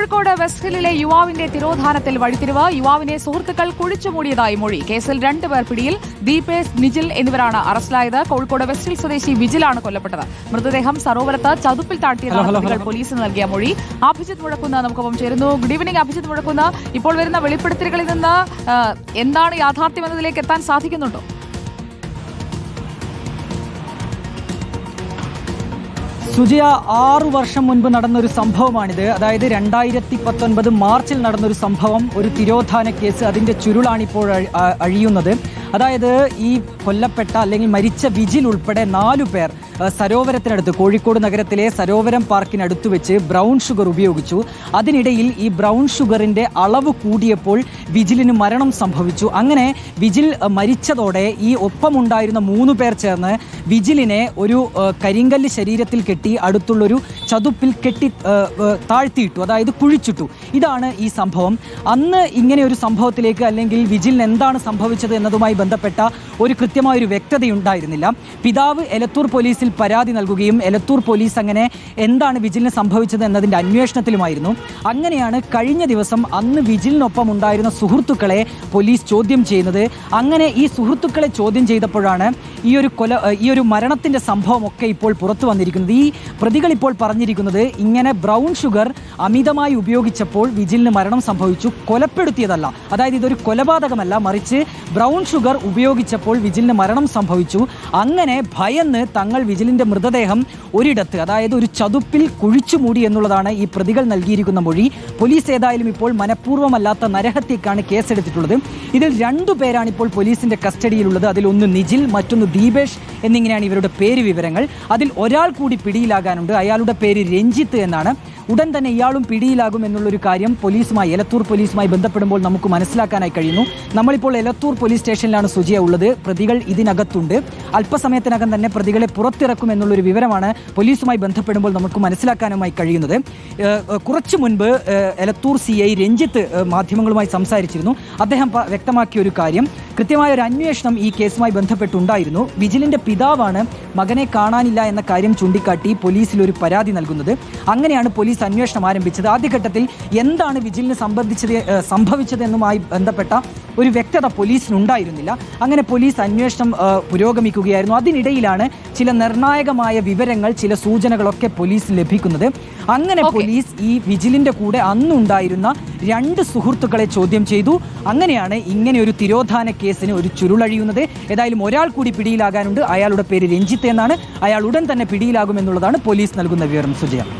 Kozhikode west ഹില്ലിലെ യുവാവിന്റെ തിരോധാനത്തിൽ വഴിത്തിരിവ്. യുവാവിനെ സുഹൃത്തുക്കൾ കുഴിച്ചുമൂടിയതായി മൊഴി. കേസിൽ രണ്ടുപേർ പിടിയിൽ. ദീപേഷ് നിജിൽ എന്നിവരാണ് അറസ്റ്റിലായത്. കോഴിക്കോട് വെസ്റ്റ് ഹിൽ സ്വദേശി വിജിലാണ് കൊല്ലപ്പെട്ടത്. മൃതദേഹം സരോവരത്ത് ചതുപ്പിൽ താഴ്ത്തിയതാണ് പ്രതികൾ പോലീസിന് നൽകിയ മൊഴി. അഭിജിത് മുഴക്കുന്ന നമുക്കൊപ്പം ചേരുന്നു. Good evening Abhijith Muzhakkunna. ഇപ്പോൾ വരുന്ന വെളിപ്പെടുത്തലുകളിൽ നിന്ന് എന്താണ് യാഥാർത്ഥ്യം എന്നതിലേക്ക് എത്താൻ സാധിക്കുന്നുണ്ടോ? സുജയ ആറു വർഷം മുൻപ് നടന്നൊരു സംഭവമാണിത്. അതായത് രണ്ടായിരത്തി പത്തൊൻപത് മാർച്ചിൽ നടന്നൊരു സംഭവം ഒരു തിരോധാന കേസ് അതിന്റെ ചുരുളാണിപ്പോൾ അഴിയുന്നത്. അതായത് ഈ കൊല്ലപ്പെട്ട അല്ലെങ്കിൽ മരിച്ച വിജിൽ ഉൾപ്പെടെ നാലു പേർ സരോവരത്തിനടുത്ത് കോഴിക്കോട് നഗരത്തിലെ സരോവരം പാർക്കിനടുത്ത് വെച്ച് ബ്രൗൺ ഷുഗർ ഉപയോഗിച്ചു. അതിനിടയിൽ ഈ ബ്രൗൺ ഷുഗറിന്റെ അളവ് കൂടിയപ്പോൾ വിജിലിന് മരണം സംഭവിച്ചു. അങ്ങനെ വിജിൽ മരിച്ചതോടെ ഈ ഒപ്പമുണ്ടായിരുന്ന മൂന്ന് പേർ ചേർന്ന് വിജിലിനെ ഒരു കരിങ്കല്ല് ശരീരത്തിൽ കെട്ടി അടുത്തുള്ളൊരു ചതുപ്പിൽ കെട്ടി താഴ്ത്തിയിട്ടു അതായത് കുഴിച്ചിട്ടു. ഇതാണ് ഈ സംഭവം. അന്ന് ഇങ്ങനെ ഒരു സംഭവത്തിലേക്ക് അല്ലെങ്കിൽ വിജിലിന് എന്താണ് സംഭവിച്ചത് എന്നതുമായി ബന്ധപ്പെട്ട ഒരു കൃത്യമായ ഒരു വ്യക്തതയുണ്ടായിരുന്നില്ല. പിതാവ് എലത്തൂർ പോലീസിൽ പരാതി നൽകുകയും എലത്തൂർ പോലീസ് അങ്ങനെ എന്താണ് വിജിലിന് സംഭവിച്ചത് എന്നതിന്റെ അന്വേഷണത്തിലുമായിരുന്നു. അങ്ങനെയാണ് കഴിഞ്ഞ ദിവസം അന്ന് വിജിലിനൊപ്പം ഉണ്ടായിരുന്ന സുഹൃത്തുക്കളെ പോലീസ് ചോദ്യം ചെയ്യുന്നത്. അങ്ങനെ ഈ സുഹൃത്തുക്കളെ ചോദ്യം ചെയ്തപ്പോഴാണ് ഈ ഒരു കൊല ഈ ഒരു മരണത്തിന്റെ സംഭവമൊക്കെ ഇപ്പോൾ പുറത്തു വന്നിരിക്കുന്നത്. ഈ പ്രതികൾ ഇപ്പോൾ പറഞ്ഞിരിക്കുന്നത് ഇങ്ങനെ ബ്രൗൺ ഷുഗർ അമിതമായി ഉപയോഗിച്ചപ്പോൾ വിജിലിന് മരണം സംഭവിച്ചു കൊലപ്പെടുത്തിയതല്ല. അതായത് ഇതൊരു കൊലപാതകമല്ല മറിച്ച് ബ്രൗൺ ഷുഗർ ഉപയോഗിച്ചപ്പോൾ വിജിലിന് മരണം സംഭവിച്ചു. അങ്ങനെ ഭയന്ന് തങ്ങൾ വിജിലിന്റെ മൃതദേഹം ഒരിടത്ത് അതായത് ഒരു ചതുപ്പിൽ കുഴിച്ചു മൂടി എന്നുള്ളതാണ് ഈ പ്രതികൾ നൽകിയിരിക്കുന്ന മൊഴി. പോലീസ് ഏതായാലും ഇപ്പോൾ മനഃപൂർവമല്ലാത്ത നരഹത്യക്കാണ് കേസെടുത്തിട്ടുള്ളത്. ഇതിൽ രണ്ടു പേരാണ് ഇപ്പോൾ പോലീസിന്റെ കസ്റ്റഡിയിലുള്ളത്. അതിൽ ഒന്ന് നിജിൽ മറ്റൊന്ന് ദീപേഷ് എന്നിങ്ങനെയാണ് ഇവരുടെ പേര് വിവരങ്ങൾ. അതിൽ ഒരാൾ കൂടി പിടിയിലാകാനുണ്ട്. അയാളുടെ പേര് രഞ്ജിത്ത് എന്നാണ്. ഉടൻ തന്നെ ഇയാളും പിടിയിലാകും എന്നുള്ളൊരു കാര്യം പോലീസുമായി എലത്തൂർ പോലീസുമായി ബന്ധപ്പെടുമ്പോൾ നമുക്ക് മനസ്സിലാക്കാനായി കഴിയുന്നു. നമ്മളിപ്പോൾ എലത്തൂർ പോലീസ് സ്റ്റേഷനിലാണ് സുജിയ ഉള്ളത്. പ്രതികൾ ഇതിനകത്തുണ്ട്. അല്പസമയത്തിനകം തന്നെ പ്രതികളെ പുറത്തിറക്കും എന്നുള്ളൊരു വിവരമാണ് പോലീസുമായി ബന്ധപ്പെടുമ്പോൾ നമുക്ക് മനസ്സിലാക്കാനുമായി കഴിയുന്നത്. കുറച്ചു മുൻപ് എലത്തൂർ സി ഐ രഞ്ജിത്ത് മാധ്യമങ്ങളുമായി സംസാരിച്ചിരുന്നു. അദ്ദേഹം വ്യക്തമാക്കിയ ഒരു കാര്യം കൃത്യമായ ഒരു അന്വേഷണം ഈ കേസുമായി ബന്ധപ്പെട്ടുണ്ടായിരുന്നു. വിജിലിന്റെ പിതാവാണ് മകനെ കാണാനില്ല എന്ന കാര്യം ചൂണ്ടിക്കാട്ടി പോലീസിൽ ഒരു പരാതി നൽകുന്നത്. അങ്ങനെയാണ് പോലീസ് അന്വേഷണം ആരംഭിച്ചത്. ആദ്യഘട്ടത്തിൽ എന്താണ് വിജിലിന് സംബന്ധിച്ചത് സംഭവിച്ചത് സംഭവിച്ചതെന്നുമായി ബന്ധപ്പെട്ട ഒരു വ്യക്തത പോലീസിനുണ്ടായിരുന്നില്ല. അങ്ങനെ പോലീസ് അന്വേഷണം പുരോഗമിക്കുകയായിരുന്നു. അതിനിടയിലാണ് ചില നിർണായകമായ വിവരങ്ങൾ ചില സൂചനകളൊക്കെ പോലീസ് ലഭിക്കുന്നത്. അങ്ങനെ പോലീസ് ഈ വിജിലിന്റെ കൂടെ അന്നുണ്ടായിരുന്ന രണ്ട് സുഹൃത്തുക്കളെ ചോദ്യം ചെയ്തു. അങ്ങനെയാണ് ഇങ്ങനെ ഒരു തിരോധാന കേസിന് ഒരു ചുരുളഴിയുന്നത്. ഏതായാലും ഒരാൾ കൂടി പിടിയിലാകാനുണ്ട്. അയാളുടെ പേര് രഞ്ജിത്ത് എന്നാണ്. അയാൾ ഉടൻ തന്നെ പിടിയിലാകുമെന്നുള്ളതാണ് പോലീസ് നൽകുന്ന വിവരം സുജയ.